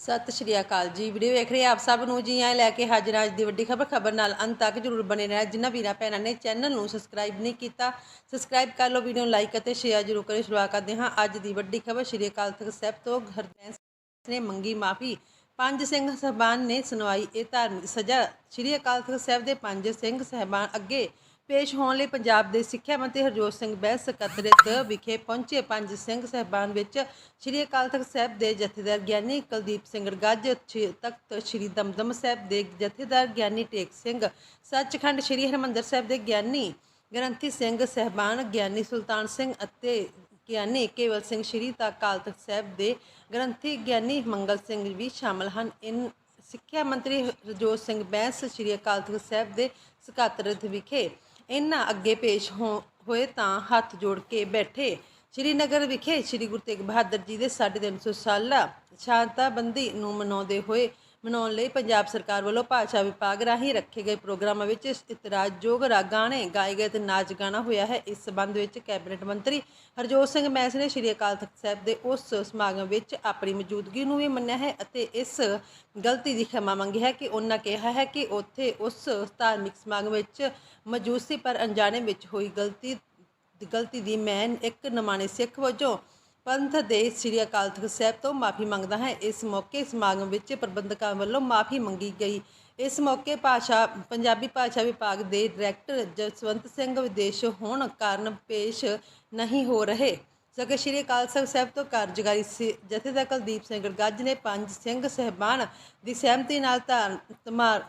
ਸਤਿ ਸ਼੍ਰੀ ਅਕਾਲ ਜੀ। ਵੀਡੀਓ ਵੇਖ ਰਹੇ ਆਪ ਸਭ ਨੂੰ। ਜੀ ਆਏ ਲੈ ਕੇ ਹਾਜ਼ਰ ਹਾਂ ਅੱਜ ਦੀ ਵੱਡੀ ਖਬਰ। ਖਬਰ ਨਾਲ ਅੰਤ ਤੱਕ ਜਰੂਰ ਬਣੇ ਰਹਿਣਾ। ਜਿਨ੍ਹਾਂ ਵੀਰਾਂ ਭੈਣਾਂ ਨੇ ਚੈਨਲ ਨੂੰ ਸਬਸਕ੍ਰਾਈਬ ਨਹੀਂ ਕੀਤਾ, ਸਬਸਕ੍ਰਾਈਬ ਕਰ ਲਓ ਵੀਡੀਓ ਨੂੰ ਲਾਈਕ ਅਤੇ ਸ਼ੇਅਰ ਜਰੂਰ ਕਰਿਓ। ਸ਼ੁਰੂਆਤ ਕਰਦੇ ਹਾਂ ਅੱਜ ਦੀ ਵੱਡੀ ਖਬਰ। ਸ਼੍ਰੀ ਅਕਾਲ ਤਖਤ ਸਾਹਿਬ ਤੋਂ ਹਰਬੈਂਸ ਨੇ ਮੰਗੀ ਮਾਫੀ। ਪੰਜ ਸਿੰਘ ਸਹਿਬਾਨ ਨੇ ਸੁਣਵਾਈ, ਇਹ ਧਾਰਮਿਕ ਸਜ਼ਾ। ਸ਼੍ਰੀ ਅਕਾਲ ਤਖਤ ਸਾਹਿਬ ਦੇ ਪੰਜ ਸਿੰਘ ਸਹਿਬਾਨ ਅੱਗੇ ਪੇਸ਼ ਹੋਣ ਲਈ ਪੰਜਾਬ ਦੇ ਸਿੱਖਿਆ ਮੰਤਰੀ ਹਰਜੋਤ ਸਿੰਘ ਬੈਂਸ ਸਕੱਤਰੇਤ ਵਿਖੇ ਪਹੁੰਚੇ ਪੰਜ ਸਿੰਘ ਸਹਿਬਾਨ ਵਿੱਚ ਸ਼੍ਰੀ ਅਕਾਲ ਤਖਤ ਸਾਹਿਬ ਦੇ ਜਥੇਦਾਰ ਗਿਆਨੀ ਕੁਲਦੀਪ ਸਿੰਘ ਗੱਜ ਤਖਤ ਸ਼੍ਰੀ ਦਮਦਮ ਸਾਹਿਬ ਦੇ ਜਥੇਦਾਰ ਗਿਆਨੀ ਟੇਕ ਸਿੰਘ, ਸੱਚਖੰਡ ਸ਼੍ਰੀ ਹਰਿਮੰਦਰ ਸਾਹਿਬ ਦੇ ਗਿਆਨੀ ਗ੍ਰੰਥੀ ਸਿੰਘ ਸਹਿਬਾਨ, ਗਿਆਨੀ ਸੁਲਤਾਨ ਸਿੰਘ ਅਤੇ ਗਿਆਨੀ ਕੇਵਲ ਸਿੰਘ ਸ਼੍ਰੀ ਅਕਾਲ ਤਖਤ ਸਾਹਿਬ ਦੇ ਗ੍ਰੰਥੀ ਗਿਆਨੀ ਮੰਗਲ ਸਿੰਘ ਵੀ ਸ਼ਾਮਲ ਹਨ। ਇਨ ਸਿੱਖਿਆ ਮੰਤਰੀ ਰਜੋਤ ਸਿੰਘ ਬੈਂਸ ਸ਼੍ਰੀ ਅਕਾਲ ਤਖਤ ਸਾਹਿਬ ਦੇ ਸਕੱਤਰੇਤ ਵਿਖੇ ਇਹਨਾਂ ਅੱਗੇ ਪੇਸ਼ ਹੋ- ਹੋਏ ਤਾਂ ਹੱਥ ਜੋੜ ਕੇ ਬੈਠੇ। ਸ਼੍ਰੀਨਗਰ ਵਿਖੇ ਸ਼੍ਰੀ ਗੁਰੂ ਤੇਗ ਬਹਾਦਰ ਜੀ ਦੇ 350 ਸਾਲਾ ਸ਼ਾਂਤਾਬੰਦੀ ਨੂੰ ਮਨਾਉਂਦੇ ਹੋਏ ਮਨਾਉਣ ਲਈ ਪੰਜਾਬ ਸਰਕਾਰ ਵੱਲੋਂ ਭਾਸ਼ਾ ਵਿਭਾਗ ਰਾਹੀਂ ਰੱਖੇ ਗਏ ਪ੍ਰੋਗਰਾਮਾਂ ਵਿੱਚ ਇਤਰਾਜ਼ਯੋਗ ਰਾ ਗਾਣੇ ਗਾਏ ਗਏ ਤੇ ਨਾਚ ਗਾਣਾ ਹੋਇਆ ਹੈ। ਇਸ ਸਬੰਧ ਵਿੱਚ ਕੈਬਨਿਟ ਮੰਤਰੀ ਹਰਜੋਤ ਸਿੰਘ ਮੈਸ ਨੇ ਸ਼੍ਰੀ ਅਕਾਲ ਤਖਤ ਸਾਹਿਬ ਦੇ ਉਸ ਸਮਾਗਮ ਵਿੱਚ ਆਪਣੀ ਮੌਜੂਦਗੀ ਨੂੰ ਵੀ ਮੰਨਿਆ ਹੈ ਅਤੇ ਇਸ ਗਲਤੀ ਦੀ ਖਿਮਾ ਮੰਗੀ ਹੈ ਕਿ ਉਹਨਾਂ ਕਿਹਾ ਹੈ ਕਿ ਉੱਥੇ ਉਸ ਧਾਰਮਿਕ ਸਮਾਗਮ ਵਿੱਚ ਮੌਜੂਦ ਸੀ, ਪਰ ਅਣਜਾਣੇ ਵਿੱਚ ਹੋਈ ਗਲਤੀ ਗਲਤੀ ਦੀ ਮੈਂ ਇੱਕ ਨਮਾਣੇ ਸਿੱਖ ਵਜੋਂ ਪੰਥ ਦੇ ਸ੍ਰੀ ਅਕਾਲ ਤਖਤ ਸਾਹਿਬ ਤੋਂ ਮਾਫੀ ਮੰਗਦਾ ਹੈ। ਇਸ ਮੌਕੇ ਸਮਾਗਮ ਵਿੱਚ ਪ੍ਰਬੰਧਕਾਂ ਵੱਲੋਂ ਮਾਫੀ ਮੰਗੀ ਗਈ। ਇਸ ਮੌਕੇ ਭਾਸ਼ਾ, ਪੰਜਾਬੀ ਭਾਸ਼ਾ ਵਿਭਾਗ ਦੇ ਡਾਇਰੈਕਟਰ ਜਸਵੰਤ ਸਿੰਘ ਵਿਦੇਸ਼ ਹੋਣ ਕਾਰਨ ਪੇਸ਼ ਨਹੀਂ ਹੋ ਰਹੇ। ਸਕੇ ਸ਼੍ਰੀ ਅਕਾਲ ਤਖ਼ਤ ਸਾਹਿਬ ਤੋਂ ਕਾਰਜਕਾਰੀ ਸੇ- ਜਥੇਦਾਰ ਕੁਲਦੀਪ ਸਿੰਘ ਗੱਜ ਨੇ ਪੰਜ ਸਿੰਘ ਸਹਿਬਾਨ ਦੀ ਸਹਿਮਤੀ ਨਾਲ ਧਾਰ, ਧਮਾਰ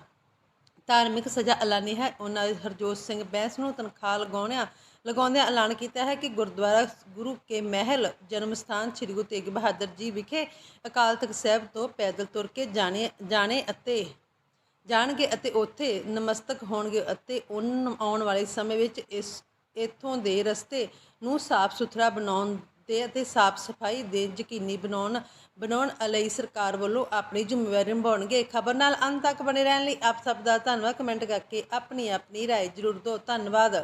ਧਾਰਮਿਕ ਸਜ਼ਾ ਐਲਾਨੀ ਹੈ। ਉਹਨਾਂ ਨੇ ਹਰਜੋਤ ਸਿੰਘ ਬੈਂਸ ਨੂੰ ਤਨਖਾਹ ਲਗਾਉਣਿਆਂ, ਲਗਾਉਂਦਿਆਂ ਐਲਾਨ ਕੀਤਾ ਹੈ ਕਿ ਗੁਰਦੁਆਰਾ ਗੁਰੂ ਕੇ ਮਹਿਲ ਜਨਮ ਸਥਾਨ ਸ੍ਰੀ ਗੁਰੂ ਤੇਗ ਬਹਾਦਰ ਜੀ ਵਿਖੇ ਅਕਾਲ ਤਖਤ ਸਾਹਿਬ ਤੋਂ ਪੈਦਲ ਤੁਰ ਕੇ ਜਾਣੇ ਜਾਣੇ ਅਤੇ ਜਾਣਗੇ ਅਤੇ ਉੱਥੇ ਨਮਸਤਕ ਹੋਣਗੇ ਅਤੇ ਉਨ, ਆਉਣ ਵਾਲੇ ਸਮੇਂ ਵਿੱਚ ਇਸ, ਇੱਥੋਂ ਦੇ ਰਸਤੇ ਨੂੰ ਸਾਫ਼ ਸੁਥਰਾ ਬਣਾਉਣ ਦੇ ਅਤੇ ਸਾਫ਼ ਸਫਾਈ ਦੇ ਯਕੀਨੀ ਬਣਾਉਣ ਬਣਾਉਣ ਲਈ ਸਰਕਾਰ ਵੱਲੋਂ ਆਪਣੀ ਜ਼ਿੰਮੇਵਾਰੀ ਨਿਭਾਉਣਗੇ ਖਬਰ ਨਾਲ ਅੰਤ ਤੱਕ ਬਣੇ ਰਹਿਣ ਲਈ ਆਪ ਸਭ ਦਾ ਧੰਨਵਾਦ ਕਮੈਂਟ ਕਰਕੇ ਆਪਣੀ ਆਪਣੀ رائے ਜ਼ਰੂਰ ਦਿਓ ਧੰਨਵਾਦ